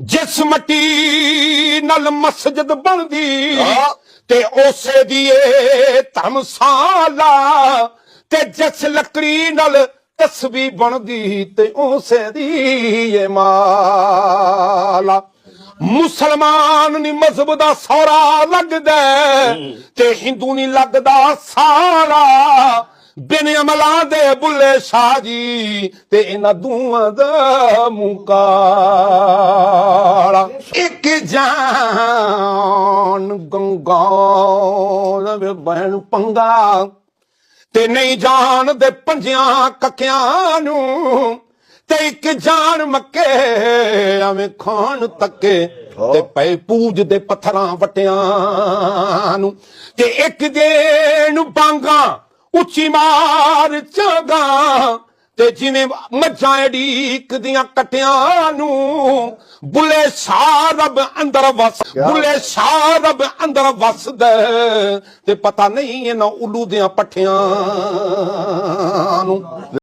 ਜਿਸ ਮੱਟੀ ਨਾਲ ਮਸਜਿਦ ਬਣਦੀ। ਤੇ ਉਸੇ ਦੀ ਏ ਧਰਮਸ਼ਾਲਾ ਤੇ ਜਿਸ ਲੱਕੜੀ ਨਾਲ ਤਸਬੀਹ ਬਣਦੀ ਤੇ ਉਸੇ ਦੀ ਏ ਮਾਲਾ। ਮੁਸਲਮਾਨ ਨੀ ਮਜ਼ਹਬ ਦਾ ਸੌਰਾ ਲੱਗਦਾ ਤੇ ਹਿੰਦੂ ਨਹੀਂ ਲੱਗਦਾ ਸਾਰਾ। ਬਿਨ ਅਮਲਾਂ ਦੇ ਬੁੱਲੇ ਸ਼ਾਹ ਜੀ ਤੇ ਇਹਨਾਂ ਦੂਆਂ ਦਾ ਮੁਕਾਲਾ ਇੱਕ ਜਾਨ ਗੰਗਾ ਰਵੇ ਬਹਿਣ ਪੰਗਾ ਤੇ ਨਹੀਂ ਜਾਣਦੇ ਪੰਜਿਆਂ ਕੱਕਿਆਂ ਨੂੰ ਤੇ ਇੱਕ ਜਾਨ ਮੱਕੇ ਐਵੇਂ ਖਾਨ ਤੱਕੇ ਤੇ ਪੈ ਪੂਜਦੇ ਪੱਥਰਾਂ ਵਟਿਆਂ ਨੂੰ ਤੇ ਇੱਕ ਦੇ ਨੂੰ ਬਾਂਗਾ ਉੱਚੀ ਮਾਰ ਚਾਗਾ ਤੇ ਜਿਵੇਂ ਮੱਝਾਂ ਢੀਕ ਦੀਆਂ ਕਟਿਆਂ ਨੂੰ ਬੁੱਲੇ ਸ਼ਾਹ ਰੱਬ ਅੰਦਰ ਵਸ ਬੁੱਲੇ ਸ਼ਾਹ ਰੱਬ ਅੰਦਰ ਵਸਦਾ ਤੇ ਪਤਾ ਨਹੀਂ ਇਹਨਾਂ ਉਲੂ ਦੀਆਂ ਪੱਠਿਆਂ।